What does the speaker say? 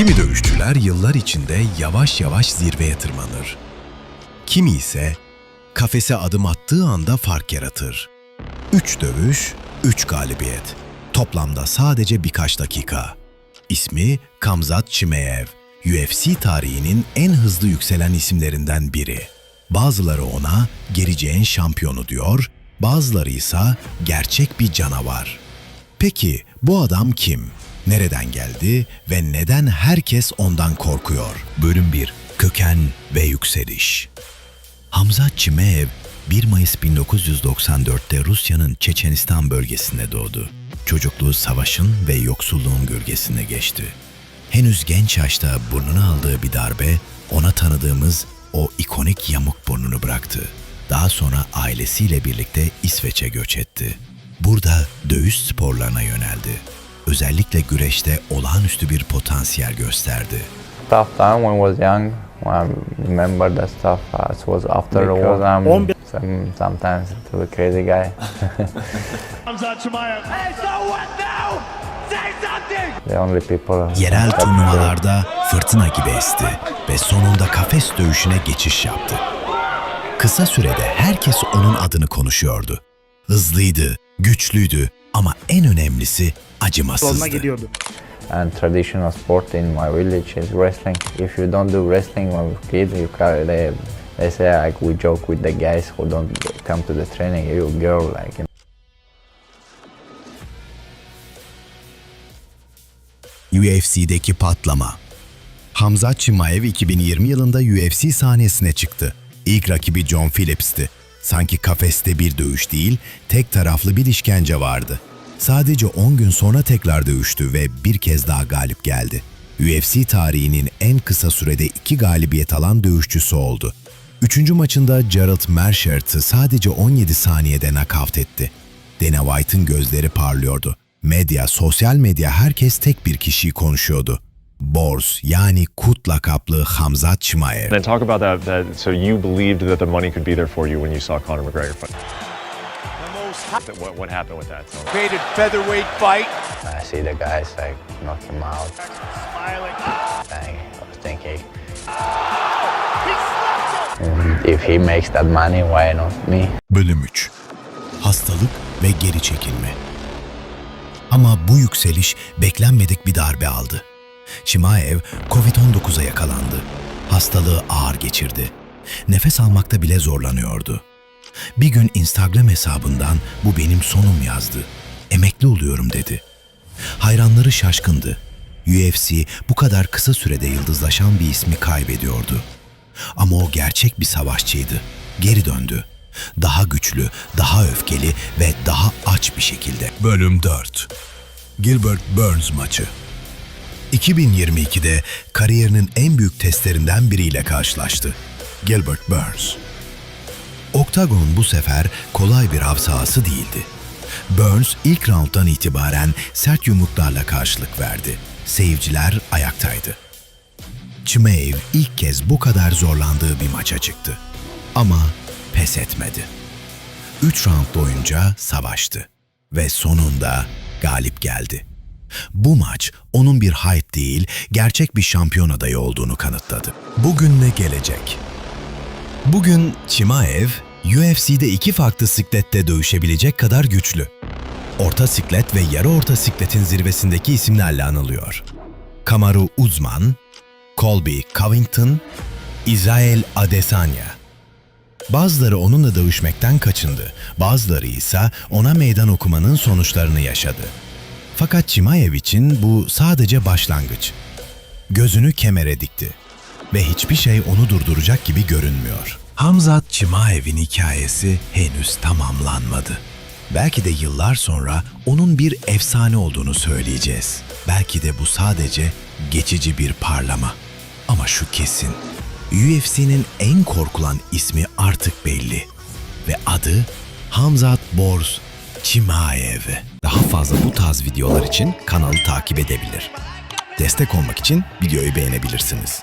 Kimi dövüşçüler yıllar içinde yavaş yavaş zirveye tırmanır. Kimi ise kafese adım attığı anda fark yaratır. Üç dövüş, üç galibiyet. Toplamda sadece birkaç dakika. İsmi Kamzat Chimaev. UFC tarihinin en hızlı yükselen isimlerinden biri. Bazıları ona geleceğin şampiyonu diyor, bazıları ise gerçek bir canavar. Peki bu adam kim? Nereden geldi ve neden herkes ondan korkuyor? Bölüm 1. Köken ve yükseliş. Hamza Çimeev 1 Mayıs 1994'te Rusya'nın Çeçenistan bölgesinde doğdu. Çocukluğu savaşın ve yoksulluğun gölgesine geçti. Henüz genç yaşta burnuna aldığı bir darbe ona tanıdığımız o ikonik yamuk burnunu bıraktı. Daha sonra ailesiyle birlikte İsveç'e göç etti. Burada dövüş sporlarına yöneldi. Özellikle güreşte olağanüstü bir potansiyel gösterdi. tough time when I was young. I remember that stuff. Uh, it was after the war. I'm some, sometimes to a crazy guy. Hey, so what now? Say something! the only people. Yerel turnuvalarda fırtına gibi esti ve sonunda kafes dövüşüne geçiş yaptı. Kısa sürede herkes onun adını konuşuyordu. Hızlıydı, güçlüydü ama en önemlisi acımasızdı. gidiyordu. And traditional sport in my village is wrestling. If you don't do wrestling when you're kid, you can, they, they say like we joke with the guys who don't come to the training. You girl like. You UFC'deki patlama. Hamza Chimaev 2020 yılında UFC sahnesine çıktı. İlk rakibi John Phillips'ti. Sanki kafeste bir dövüş değil, tek taraflı bir işkence vardı. Sadece 10 gün sonra tekrar dövüştü ve bir kez daha galip geldi. UFC tarihinin en kısa sürede iki galibiyet alan dövüşçüsü oldu. Üçüncü maçında Gerald Mershert'ı sadece 17 saniyede nakavt etti. Dana White'ın gözleri parlıyordu. Medya, sosyal medya herkes tek bir kişiyi konuşuyordu. Borz yani Kut lakaplı Hamzat Chimaev. And talk about that, that. So you believed that the money could be there for you when you saw Conor McGregor fight. What, what happened with that? Hated featherweight fight. I see the guys like knock him out. Smiling. Like, I was thinking, him! if he makes that money, why not me? Bölüm 3 Hastalık ve geri çekilme Ama bu yükseliş beklenmedik bir darbe aldı. Chimaev Covid-19'a yakalandı. Hastalığı ağır geçirdi. Nefes almakta bile zorlanıyordu. Bir gün Instagram hesabından bu benim sonum yazdı. Emekli oluyorum dedi. Hayranları şaşkındı. UFC bu kadar kısa sürede yıldızlaşan bir ismi kaybediyordu. Ama o gerçek bir savaşçıydı. Geri döndü. Daha güçlü, daha öfkeli ve daha aç bir şekilde. Bölüm 4 Gilbert Burns maçı 2022'de kariyerinin en büyük testlerinden biriyle karşılaştı. Gilbert Burns. Oktagon bu sefer kolay bir av sahası değildi. Burns ilk rounddan itibaren sert yumruklarla karşılık verdi. Seyirciler ayaktaydı. Chimaev ilk kez bu kadar zorlandığı bir maça çıktı. Ama pes etmedi. Üç round boyunca savaştı ve sonunda galip geldi. Bu maç onun bir hype değil, gerçek bir şampiyon adayı olduğunu kanıtladı. Bugün ne gelecek? Bugün Chimaev, UFC'de iki farklı siklette dövüşebilecek kadar güçlü. Orta siklet ve yarı orta sikletin zirvesindeki isimlerle anılıyor. Kamaru Uzman, Colby Covington, Israel Adesanya. Bazıları onunla dövüşmekten kaçındı, bazıları ise ona meydan okumanın sonuçlarını yaşadı. Fakat Chimaev için bu sadece başlangıç. Gözünü kemere dikti ve hiçbir şey onu durduracak gibi görünmüyor. Hamzat Chimaev'in hikayesi henüz tamamlanmadı. Belki de yıllar sonra onun bir efsane olduğunu söyleyeceğiz. Belki de bu sadece geçici bir parlama. Ama şu kesin. UFC'nin en korkulan ismi artık belli. Ve adı Hamzat Borz Chimaev. Daha fazla bu tarz videolar için kanalı takip edebilir. Destek olmak için videoyu beğenebilirsiniz.